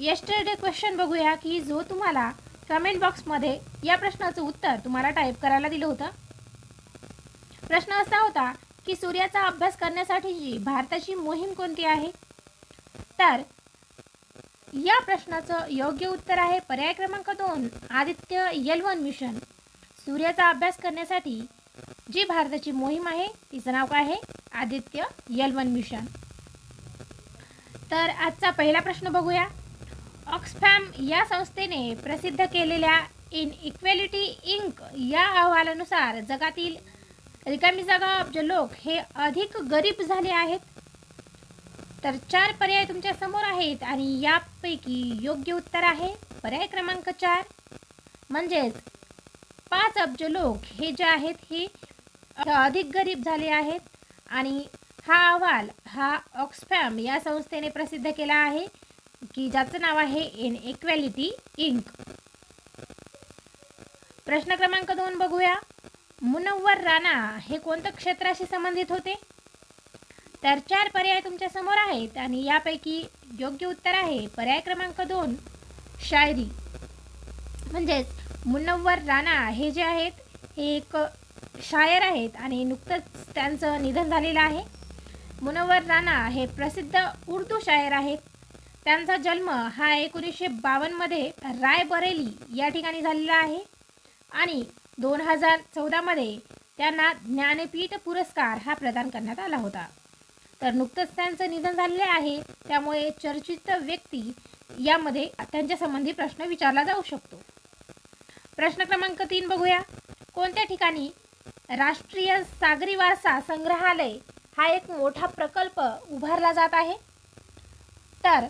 Yesterday question बघूया की जो तुम्हाला कमेंट बॉक्समध्ये या प्रश्नाचं उत्तर तुम्हाला टाईप करायला दिलं होतं. प्रश्न असा होता की सूर्याचा अभ्यास करण्यासाठीची भारताची मोहीम कोणती आहे? तर या प्रश्नाचं योग्य उत्तर आहे पर्याय क्रमांक दोन आदित्य यल वन मिशन सूर्याचा अभ्यास करण्यासाठी जी भारताची मोहीम आहे तिचं नाव काय आहे? आदित्य यल वन मिशन तर आजचा पहिला प्रश्न बघूया. ऑक्सफॅम या संस्थेने प्रसिद्ध केलेल्या इन इक्वेलिटी इंक या अहवालानुसार जगातील रिकामी जागा अब्ज लोक हे अधिक गरीब झाले आहेत. तर चार पर्याय तुमच्यासमोर आहेत आणि यापैकी योग्य उत्तर आहे. पर्याय क्रमांक चार. म्हणजेच पाच अब्ज लोक हे जे आहेत हे अधिक गरीब झाले आहेत आणि हा अहवाल हा ऑक्सफॅम या संस्थेने प्रसिद्ध केला आहे. की ज्याचं नाव आहे इन इक्वॅलिटी इंक प्रश्न क्रमांक दोन बघूया. मुनव्वर राणा हे कोणत्या क्षेत्राशी संबंधित होते? तर चार पर्याय तुमच्यासमोर आहेत आणि यापैकी योग्य उत्तर आहे पर्याय क्रमांक दोन शायरी. म्हणजेच मुनव्वर राणा हे जे आहेत हे एक शायर आहेत आणि नुकतंच त्यांचं निधन झालेलं आहे. मुनव्वर राणा हे प्रसिद्ध उर्दू शायर आहेत. त्यांचा जन्म हा एकोणीसशे बावन्नमध्ये रायबरेली या ठिकाणी झालेला आहे. आणि दोन हजार चौदामध्ये त्यांना ज्ञानपीठ पुरस्कार हा प्रदान करण्यात आला होता. तर नुकतंच त्यांचं निधन झालेले आहे. त्यामुळे चर्चित व्यक्ती यामध्ये त्यांच्या संबंधी प्रश्न विचारला जाऊ शकतो. प्रश्न क्रमांक तीन बघूया. कोणत्या ठिकाणी राष्ट्रीय सागरी वारसा संग्रहालय हा एक मोठा प्रकल्प उभारला जात आहे? तर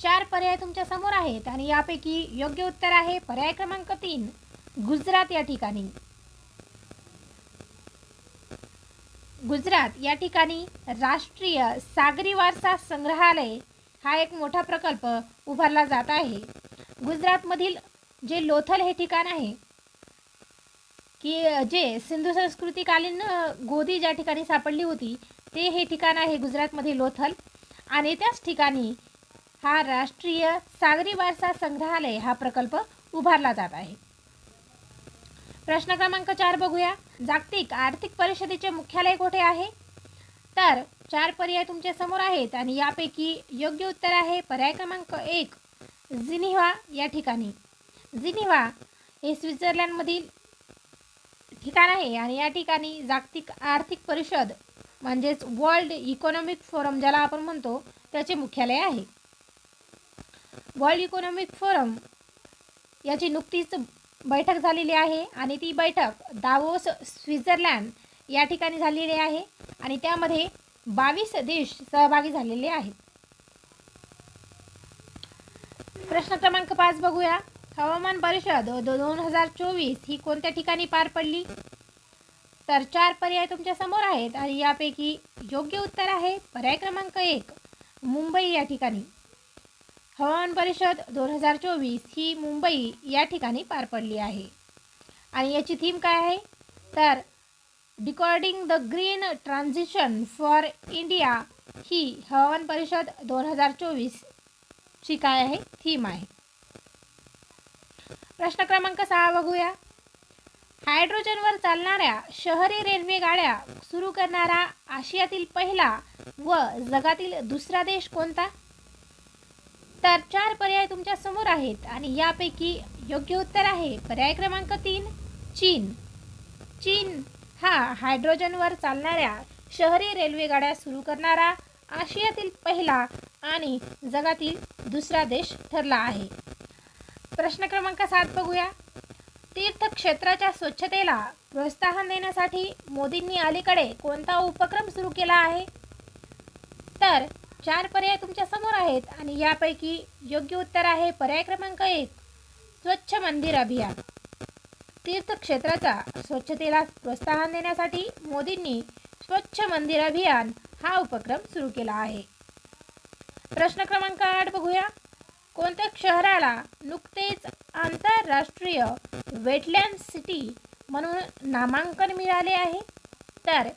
चार पर्याय तुमच्यासमोर आहेत आणि यापैकी योग्य उत्तर आहे पर्याय क्रमांक तीन गुजरात या ठिकाणी. गुजरात या ठिकाणी राष्ट्रीय सागरी वारसा संग्रहालय हा एक मोठा प्रकल्प उभारला जात आहे. गुजरातमधील जे लोथल हे ठिकाण आहे की जे सिंधू संस्कृतीकालीन गोदी ज्या ठिकाणी सापडली होती ते हे ठिकाण आहे गुजरातमध्ये लोथल. आणि त्याच ठिकाणी हा राष्ट्रीय सागरी वारसा संग्रहालय हा प्रकल्प उभारला जात आहे. प्रश्न क्रमांक चार बघूया. जागतिक आर्थिक परिषदेचे मुख्यालय कुठे आहे? तर चार पर्याय तुमच्यासमोर आहेत आणि यापैकी योग्य उत्तर आहे पर्याय क्रमांक एक जिनिव्हा या ठिकाणी. जिनिव्हा हे स्वित्झर्लंडमधील ठिकाण आहे आणि या ठिकाणी जागतिक आर्थिक परिषद म्हणजेच वर्ल्ड इकॉनॉमिक फोरम ज्याला आपण म्हणतो त्याचे मुख्यालय आहे. वर्ल्ड इकॉनॉमिक फोरम याची नुकतीच बैठक झालेली आहे आणि ती बैठक दावोस स्वित्झर्लंड या ठिकाणी झालेली आहे आणि त्यामध्ये बावीस देश सहभागी झालेले आहेत. प्रश्न क्रमांक पाच बघूया. हवामान परिषद दोन हजार चोवीस ही कोणत्या ठिकाणी पार पडली? तर चार पर्याय तुमच्यासमोर आहेत आणि यापैकी योग्य उत्तर आहे. पर्याय क्रमांक एक मुंबई या ठिकाणी. हवामान परिषद दोन हजार चोवीस ही मुंबई या ठिकाणी पार पडली आहे. आणि याची थीम काय आहे? तर decoding the green transition for India ही हवामान परिषद दोन हजार चोवीसची काय आहे? थीम आहे. प्रश्न क्रमांक सहा बघूया. हायड्रोजनवर चालणाऱ्या शहरी रेल्वे गाड्या सुरू करणारा आशियातील पहिला व जगातील दुसरा देश कोणता? तर चार पर्याय तुमच्यासमोर आहेत आणि यापैकी योग्य उत्तर आहे. पर्याय क्रमांक तीन चीन. चीन हा हायड्रोजनवर चालणाऱ्या शहरी रेल्वे गाड्या सुरू करणारा आशियातील पहिला आणि जगातील दुसरा देश ठरला आहे. प्रश्न क्रमांक सात बघूया. तीर्थक्षेत्राच्या स्वच्छतेला प्रोत्साहन देण्यासाठी मोदींनी अलीकडे कोणता उपक्रम सुरू केला आहे? तर चार पर्याय तुमच्यासमोर आहेत आणि यापैकी योग्य उत्तर आहे पर्याय क्रमांक एक स्वच्छ मंदिर अभियान. तीर्थक्षेत्राचा स्वच्छतेला प्रोत्साहन देण्यासाठी मोदींनी स्वच्छ मंदिर अभियान हा उपक्रम सुरू केला आहे. प्रश्न क्रमांक आठ बघूया. कोणत्या शहराला नुकतेच आंतरराष्ट्रीय वेटलँड सिटी म्हणून नामांकन मिळाले आहे? तर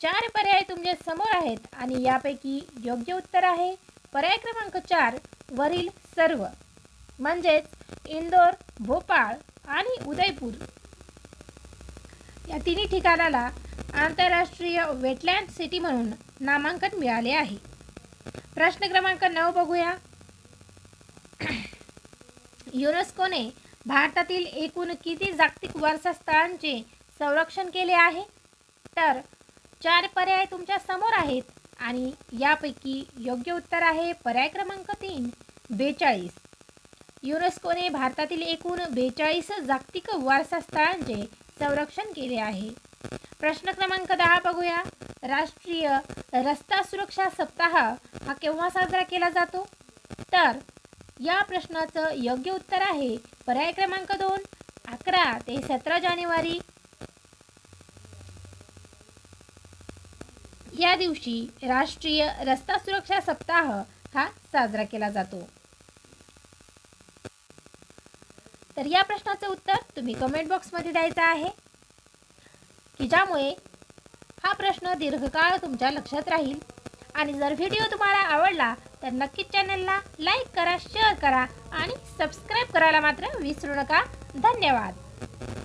चार पर्याय तुमच्यासमोर आहेत आणि यापैकी योग्य उत्तर आहे. पर्याय क्रमांक चार वरील सर्व. म्हणजेच इंदोर भोपाळ आणि उदयपूर. या तिन्ही ठिकाणाला आंतरराष्ट्रीय वेटलँड सिटी म्हणून नामांकन मिळाले आहे. प्रश्न क्रमांक नऊ बघूया. युनेस्कोने भारतातील एकूण किती जागतिक वारसा स्थळांचे संरक्षण केले आहे? तर चार पर्याय तुमच्यासमोर आहेत. आणि यापैकी योग्य उत्तर आहे पर्याय क्रमांक तीन बेचाळीस. युनेस्कोने भारतातील एकूण बेचाळीस जागतिक वारसा स्थळांचे संरक्षण केले आहे. प्रश्न क्रमांक दहा बघूया. राष्ट्रीय रस्ता सुरक्षा सप्ताह हा केव्हा साजरा केला जातो? तर या प्रश्नाचं योग्य उत्तर आहे पर्याय क्रमांक दोन अकरा ते सतरा जानेवारी या दिवशी राष्ट्रीय रस्ता सुरक्षा सप्ताह हा साजरा केला जातो. तर या प्रश्नाचं उत्तर तुम्ही कमेंट बॉक्समध्ये द्यायचं आहे. की ज्यामुळे हा प्रश्न दीर्घकाळ तुमच्या लक्षात राहील आणि जर व्हिडिओ तुम्हाला आवडला तर नक्कीच चॅनलला लाईक करा शेअर करा आणि सबस्क्राईब करायला मात्र विसरू नका. धन्यवाद.